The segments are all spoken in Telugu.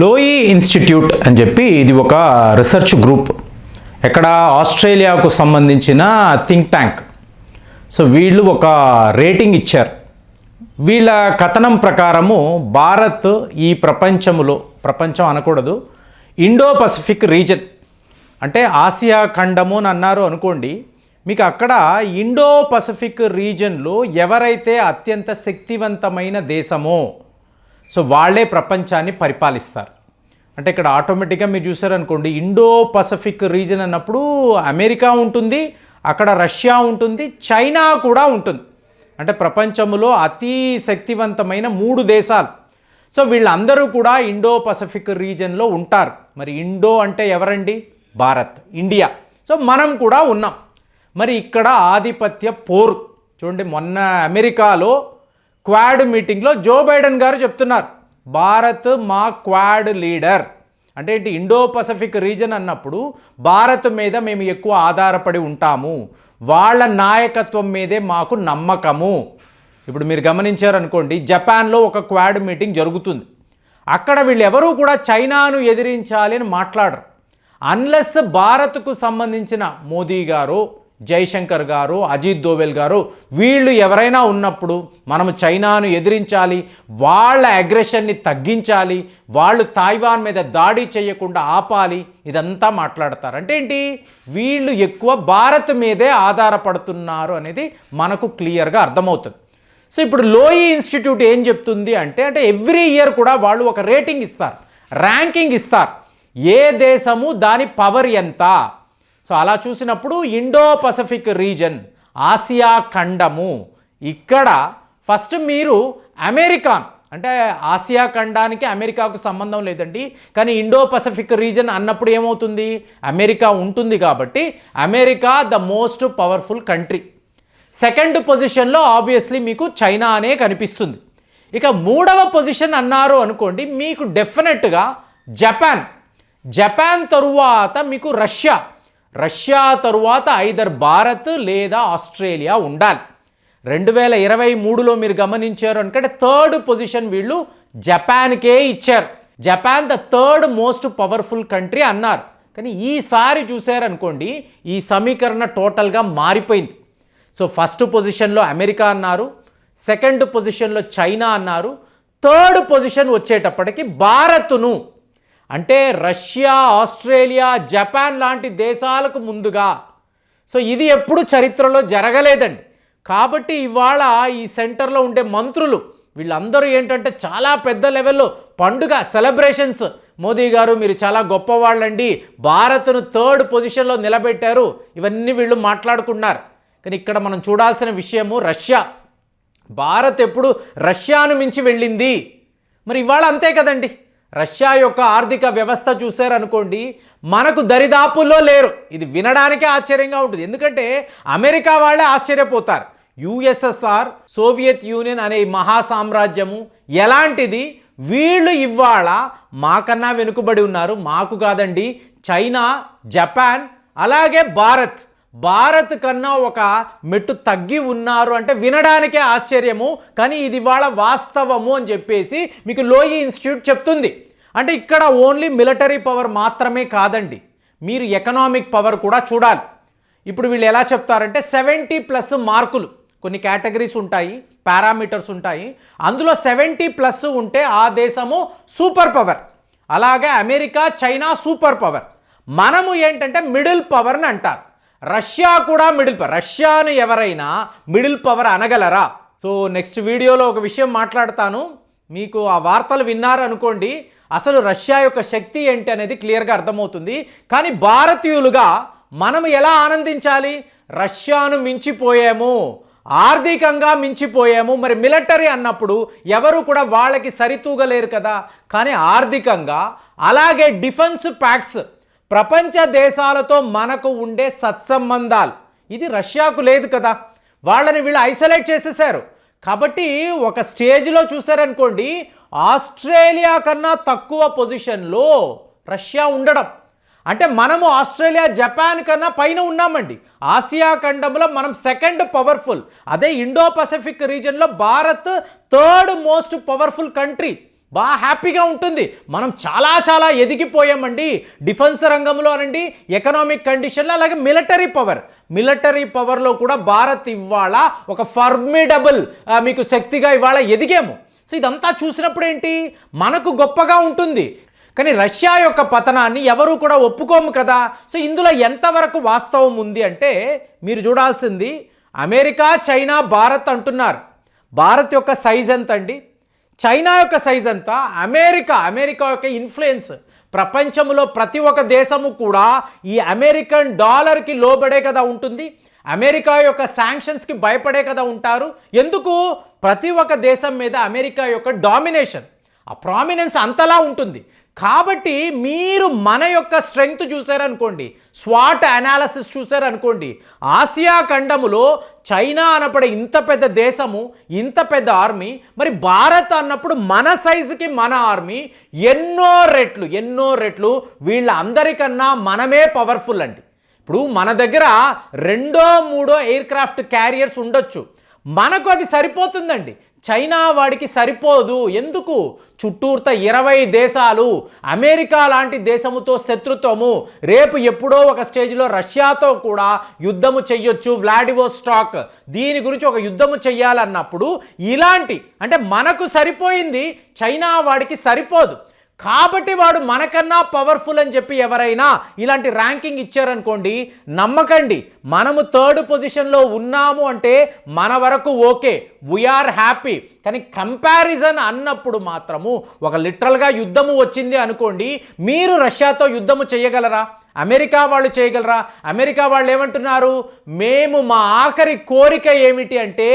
లోయి ఇన్స్టిట్యూట్ అని చెప్పి ఇది ఒక రీసెర్చ్ గ్రూప్. ఎక్కడ ఆస్ట్రేలియాకు సంబంధించిన థింక్ ట్యాంక్. సో వీళ్ళు ఒక రేటింగ్ ఇచ్చారు. వీళ్ళ కథనం ప్రకారము భారత్ ఈ ప్రపంచములో ప్రపంచం అనకూడదు ఇండో పసిఫిక్ రీజన్. అంటే ఆసియా ఖండము అని అన్నారు అనుకోండి మీకు అక్కడ ఇండో పసిఫిక్ రీజన్లో ఎవరైతే అత్యంత శక్తివంతమైన దేశమో సో వాళ్ళే ప్రపంచాన్ని పరిపాలిస్తారు. అంటే ఇక్కడ ఆటోమేటిక్గా మీరు చూసారనుకోండి ఇండో పసిఫిక్ రీజన్ అన్నప్పుడు అమెరికా ఉంటుంది అక్కడ రష్యా ఉంటుంది చైనా కూడా ఉంటుంది. అంటే ప్రపంచంలో అతి శక్తివంతమైన మూడు దేశాలు. సో వీళ్ళందరూ కూడా ఇండో పసిఫిక్ రీజన్లో ఉంటారు. మరి ఇండో అంటే ఎవరండి? భారత్ ఇండియా. సో మనం కూడా ఉన్నాం. మరి ఇక్కడ ఆధిపత్య పోరు. చూడండి మొన్న అమెరికాలో క్వాడ్ మీటింగ్లో జో బైడెన్ గారు చెప్తున్నారు. భారత్ మా క్వాడ్ లీడర్. అంటే ఏంటి? ఇండో పసిఫిక్ రీజన్ అన్నప్పుడు భారత్ మీద మేము ఎక్కువ ఆధారపడి ఉంటాము. వాళ్ళ నాయకత్వం మీదే మాకు నమ్మకము. ఇప్పుడు మీరు గమనించారనుకోండి జపాన్లో ఒక క్వాడ్ మీటింగ్ జరుగుతుంది. అక్కడ వీళ్ళు ఎవరూ కూడా చైనాను ఎదిరించాలి అని మాట్లాడరు. అన్లెస్ భారత్కు సంబంధించిన మోదీ గారు జైశంకర్ గారు అజిత్ దోవెల్ గారు వీళ్ళు ఎవరైనా ఉన్నప్పుడు మనం చైనాను ఎదిరించాలి వాళ్ళ అగ్రెషన్ని తగ్గించాలి వాళ్ళు తాయివాన్ మీద దాడి చేయకుండా ఆపాలి ఇదంతా మాట్లాడతారు. అంటే ఏంటి? వీళ్ళు ఎక్కువ భారత్ మీదే ఆధారపడుతున్నారు అనేది మనకు క్లియర్గా అర్థమవుతుంది. సో ఇప్పుడు లోయి ఇన్స్టిట్యూట్ ఏం చెప్తుంది అంటే అంటే ఎవ్రీ ఇయర్ కూడా వాళ్ళు ఒక రేటింగ్ ఇస్తారు ర్యాంకింగ్ ఇస్తారు. ఏ దేశము దాని పవర్ ఎంత? సో అలా చూసినప్పుడు ఇండో పసిఫిక్ రీజన్ ఆసియా ఖండము. ఇక్కడ ఫస్ట్ మీరు అమెరికాన్ అంటే ఆసియా ఖండానికి అమెరికాకు సంబంధం లేదండి కానీ ఇండో పసిఫిక్ రీజన్ అన్నప్పుడు ఏమవుతుంది? అమెరికా ఉంటుంది కాబట్టి America the most powerful country. Second పొజిషన్లో ఆబ్వియస్లీ మీకు చైనా అనే కనిపిస్తుంది. ఇక మూడవ పొజిషన్ అన్నారు అనుకోండి మీకు డెఫినెట్గా జపాన్. జపాన్ తరువాత మీకు రష్యా. రష్యా తరువాత ఐదర్ భారత్ లేదా ఆస్ట్రేలియా ఉండాలి. రెండు వేల ఇరవై మూడులో మీరు గమనించారు అనుకంటే థర్డ్ పొజిషన్ వీళ్ళు జపాన్కే ఇచ్చారు. Japan the third most powerful country అన్నారు. కానీ ఈసారి చూసారనుకోండి ఈ సమీకరణ టోటల్గా మారిపోయింది. సో ఫస్ట్ పొజిషన్లో అమెరికా అన్నారు సెకండ్ పొజిషన్లో చైనా అన్నారు థర్డ్ పొజిషన్ వచ్చేటప్పటికి భారత్ను అంటే రష్యా ఆస్ట్రేలియా జపాన్ లాంటి దేశాలకు ముందుగా. సో ఇది ఎప్పుడు చరిత్రలో జరగలేదండి. కాబట్టి ఇవాళ ఈ సెంటర్లో ఉండే మంత్రులు వీళ్ళందరూ ఏంటంటే చాలా పెద్ద లెవెల్లో పండుగ సెలబ్రేషన్స్. మోదీ గారు మీరు చాలా గొప్పవాళ్ళండి. భారత్ను థర్డ్ పొజిషన్లో నిలబెట్టారు. ఇవన్నీ వీళ్ళు మాట్లాడుకున్నారు కానీ ఇక్కడ మనం చూడాల్సిన విషయము రష్యా. భారత్ ఎప్పుడు రష్యాను మించి వెళ్ళింది. మరి ఇవాళ అంతే కదండి. రష్యా యొక్క ఆర్థిక వ్యవస్థ చూశారనుకోండి మనకు దరిదాపుల్లో లేరు. ఇది వినడానికే ఆశ్చర్యంగా ఉంటుంది. ఎందుకంటే అమెరికా వాళ్ళే ఆశ్చర్యపోతారు. యుఎస్ఎస్ఆర్ సోవియత్ యూనియన్ అనే మహా సామ్రాజ్యము ఎలాంటిది? వీళ్ళు ఇవాళ మాకన్నా వెనుకబడి ఉన్నారు. మాకు కాదండి చైనా జపాన్ అలాగే భారత్. భారత్ కన్నా ఒక మెట్టు తగ్గి ఉన్నారు అంటే వినడానికే ఆశ్చర్యము కానీ ఇది వాళ్ళ వాస్తవము అని చెప్పేసి మీకు లోయి ఇన్స్టిట్యూట్ చెప్తుంది. అంటే ఇక్కడ ఓన్లీ మిలిటరీ పవర్ మాత్రమే కాదండి మీరు ఎకనామిక్ పవర్ కూడా చూడాలి. ఇప్పుడు వీళ్ళు ఎలా చెప్తారంటే సెవెంటీ ప్లస్ మార్కులు కొన్ని కేటగిరీస్ ఉంటాయి పారామీటర్స్ ఉంటాయి అందులో సెవెంటీ ప్లస్ ఉంటే ఆ దేశము సూపర్ పవర్ అలాగే అమెరికా చైనా సూపర్ పవర్. మనము ఏంటంటే మిడిల్ పవర్ని అంటారు. రష్యా కూడా మిడిల్ పవర్ రష్యాను ఎవరైనా మిడిల్ పవర్ అనగలరా? సో నెక్స్ట్ వీడియోలో ఒక విషయం మాట్లాడతాను. మీకు ఆ వార్తలు విన్నారనుకోండి అసలు రష్యా యొక్క శక్తి ఏంటి అనేది క్లియర్గా అర్థమవుతుంది. కానీ భారతీయులుగా మనం ఎలా ఆనందించాలి? రష్యాను మించిపోయాము ఆర్థికంగా మించిపోయాము మరి మిలిటరీ అన్నప్పుడు ఎవరు కూడా వాళ్ళకి సరితూగలేరు కదా. కానీ ఆర్థికంగా అలాగే డిఫెన్స్ ప్యాక్స్ ప్రపంచ దేశాలతో మనకు ఉండే సత్సంబంధాలు. ఇది రష్యాకు లేదు కదా. వాళ్ళని వీళ్ళు ఐసోలేట్ చేసేసారు కాబట్టి ఒక స్టేజ్లో చూసారనుకోండి ఆస్ట్రేలియా కన్నా తక్కువ పొజిషన్లో రష్యా ఉండడం. అంటే మనము ఆస్ట్రేలియా జపాన్ కన్నా పైన ఉన్నామండి. ఆసియా ఖండంలో మనం సెకండ్ పవర్ఫుల్. అదే Indo Pacific రీజన్లో Bharat third most powerful country. బాగా హ్యాపీగా ఉంటుంది. మనం చాలా చాలా ఎదిగిపోయామండి. డిఫెన్స్ రంగంలో అనండి ఎకనామిక్ కండిషన్లో అలాగే మిలిటరీ పవర్. మిలిటరీ పవర్లో కూడా భారత్ ఇవాళ ఒక ఫర్మిడబుల్ మీకు శక్తిగా ఇవాళ ఎదిగాము. సో ఇదంతా చూసినప్పుడు ఏంటి? మనకు గొప్పగా ఉంటుంది. కానీ రష్యా యొక్క పతనాన్ని ఎవరు కూడా ఒప్పుకోము కదా. సో ఇందులో ఎంతవరకు వాస్తవం ఉంది అంటే మీరు చూడాల్సింది అమెరికా చైనా భారత్ అంటున్నారు. భారత్ యొక్క సైజ్ ఎంత అండి చైనా యొక్క సైజ్ ఎంత? అమెరికా అమెరికా యొక్క ఇన్ఫ్లుయెన్స్ ప్రపంచంలో ప్రతి ఒక్క దేశము కూడా ఈ అమెరికన్ డాలర్కి లోబడే కదా ఉంటుంది. అమెరికా యొక్క శాంక్షన్స్కి భయపడే కదా ఉంటారు. ఎందుకు? ప్రతి ఒక్క దేశం మీద అమెరికా యొక్క డామినేషన్ ఆ ప్రామినెన్స్ అంతలా ఉంటుంది. కాబట్టి మీరు మన యొక్క స్ట్రెంగ్త్ చూశారనుకోండి స్వాట్ అనాలసిస్ చూశారనుకోండి ఆసియా ఖండములో చైనా అనపడే ఇంత పెద్ద దేశము ఇంత పెద్ద ఆర్మీ మరి భారత్ అన్నప్పుడు మన సైజుకి మన ఆర్మీ ఎన్నో రెట్లు ఎన్నో రెట్లు వీళ్ళ అందరికన్నా మనమే పవర్ఫుల్ అండి. ఇప్పుడు మన దగ్గర రెండో మూడో ఎయిర్ క్రాఫ్ట్ క్యారియర్స్ ఉండొచ్చు. మనకు అది సరిపోతుందండి. చైనా వాడికి సరిపోదు. ఎందుకు? చుట్టూర్త ఇరవై దేశాలు అమెరికా లాంటి దేశముతో శత్రుత్వము. రేపు ఎప్పుడో ఒక స్టేజ్లో రష్యాతో కూడా యుద్ధము చెయ్యొచ్చు. Vladivostok. దీని గురించి ఒక యుద్ధము చెయ్యాలన్నప్పుడు ఇలాంటి అంటే మనకు సరిపోయింది చైనా వాడికి సరిపోదు. కాబట్టి వాడు మనకన్నా పవర్ఫుల్ అని చెప్పి ఎవరైనా ఇలాంటి ర్యాంకింగ్ ఇచ్చారనుకోండి నమ్మకండి. మనము థర్డ్ పొజిషన్లో ఉన్నాము అంటే మన వరకు ఓకే వీఆర్ హ్యాపీ కానీ కంపారిజన్ అన్నప్పుడు మాత్రము ఒక లిటరల్గా యుద్ధము వచ్చింది అనుకోండి మీరు రష్యాతో యుద్ధము చేయగలరా? అమెరికా వాళ్ళు చేయగలరా? అమెరికా వాళ్ళు ఏమంటున్నారు? మేము మా ఆఖరి కోరిక ఏమిటి అంటే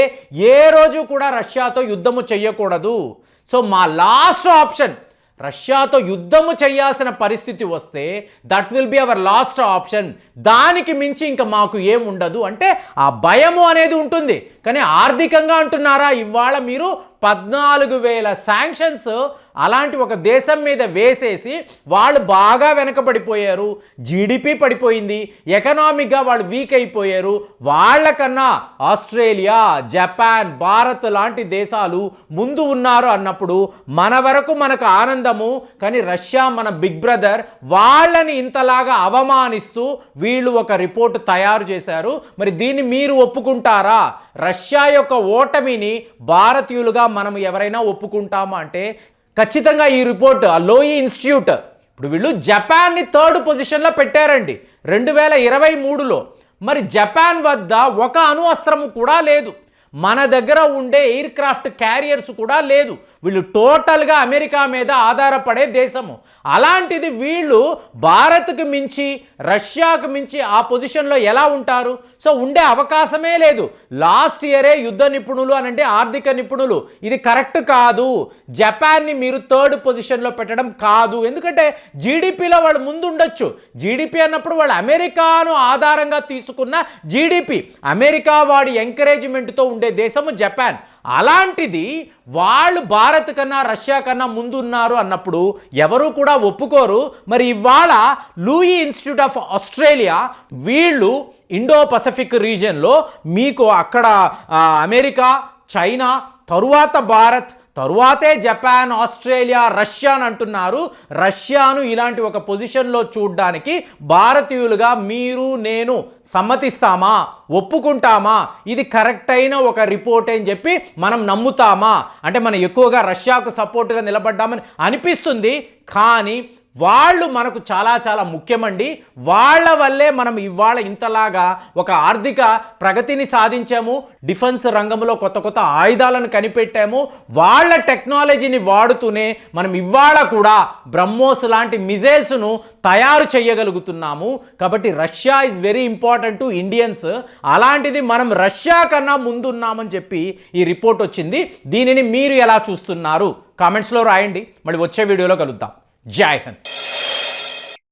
ఏ రోజు కూడా రష్యాతో యుద్ధము చేయకూడదు. సో మా లాస్ట్ ఆప్షన్ రష్యాతో యుద్ధము చేయాల్సిన పరిస్థితి వస్తే that will be our last option దానికి మించి ఇంకా మాకు ఏముండదు అంటే ఆ భయము అనేది ఉంటుంది. కానీ ఆర్థికంగా అంటున్నారా? ఇవాళ మీరు పద్నాలుగు వేల శాంక్షన్స్ అలాంటి ఒక దేశం మీద వేసేసి వాళ్ళు బాగా వెనకబడిపోయారు జీడిపి పడిపోయింది ఎకనామిక్గా వాళ్ళు వీక్ అయిపోయారు. వాళ్ళకన్నా ఆస్ట్రేలియా జపాన్ భారత్ లాంటి దేశాలు ముందు ఉన్నారు అన్నప్పుడు మన వరకు మనకు ఆనందము కానీ రష్యా మన బిగ్ బ్రదర్ వాళ్ళని ఇంతలాగా అవమానిస్తూ వీళ్ళు ఒక రిపోర్ట్ తయారు చేశారు. మరి దీన్ని మీరు ఒప్పుకుంటారా? రష్యా యొక్క ఓటమిని భారతీయులుగా మనం ఎవరైనా ఒప్పుకుంటామా అంటే ఖచ్చితంగా ఈ రిపోర్ట్ ఆ లోయి ఇన్స్టిట్యూట్ ఇప్పుడు వీళ్ళు జపాన్ని థర్డ్ పొజిషన్లో పెట్టారండి రెండు వేల ఇరవై మూడులో. మరి జపాన్ వద్ద ఒక అణు అస్త్రము కూడా లేదు. మన దగ్గర ఉండే ఎయిర్ క్రాఫ్ట్ క్యారియర్స్ కూడా లేదు. వీళ్ళు టోటల్గా అమెరికా మీద ఆధారపడే దేశము. అలాంటిది వీళ్ళు భారత్కి మించి రష్యాకు మించి ఆ పొజిషన్లో ఎలా ఉంటారు? సో ఉండే అవకాశమే లేదు. లాస్ట్ ఇయరే యుద్ధ నిపుణులు అనంటే ఆర్థిక నిపుణులు. ఇది కరెక్ట్ కాదు. జపాన్ని మీరు థర్డ్ పొజిషన్లో పెట్టడం కాదు. ఎందుకంటే జీడిపిలో వాళ్ళు ముందు ఉండొచ్చు జీడిపి అన్నప్పుడు వాళ్ళు అమెరికాను ఆధారంగా తీసుకున్న జీడిపి. అమెరికా వాడి ఎంకరేజ్మెంట్తో ఉండే దేశము జపాన్. అలాంటిది వాళ్ళు భారత్ కన్నా రష్యా కన్నా ముందున్నారు అన్నప్పుడు ఎవరు కూడా ఒప్పుకోరు. మరి ఇవాళ లూయి ఇన్స్టిట్యూట్ ఆఫ్ ఆస్ట్రేలియా వీళ్ళు ఇండో పసిఫిక్ రీజియన్లో మీకు అక్కడ అమెరికా చైనా తరువాత భారత్ తరువాతే జపాన్ ఆస్ట్రేలియా రష్యా అని అంటున్నారు. రష్యాను ఇలాంటి ఒక పొజిషన్లో చూడడానికి భారతీయులుగా మీరు నేను సమ్మతిస్తామా? ఒప్పుకుంటామా? ఇది కరెక్ట్ అయిన ఒక రిపోర్ట్ అని చెప్పి మనం నమ్ముతామా? అంటే మనం ఎక్కువగా రష్యాకు సపోర్ట్గా నిలబడ్డామని అనిపిస్తుంది. కానీ వాళ్ళు మనకు చాలా చాలా ముఖ్యమండి. వాళ్ళ వల్లే మనం ఇవాళ ఇంతలాగా ఒక ఆర్థిక ప్రగతిని సాధించాము. డిఫెన్స్ రంగంలో కొత్త కొత్త ఆయుధాలను కనిపెట్టాము. వాళ్ళ టెక్నాలజీని వాడుతూనే మనం ఇవాళ కూడా బ్రహ్మోస్ లాంటి మిజైల్స్ను తయారు చేయగలుగుతున్నాము. కాబట్టి Russia is very important to Indians అలాంటిది మనం రష్యా కన్నా ముందున్నామని చెప్పి ఈ రిపోర్ట్ వచ్చింది. దీనిని మీరు ఎలా చూస్తున్నారు? కామెంట్స్లో రాయండి. మళ్ళీ వచ్చే వీడియోలో కలుద్దాం. జై హింద్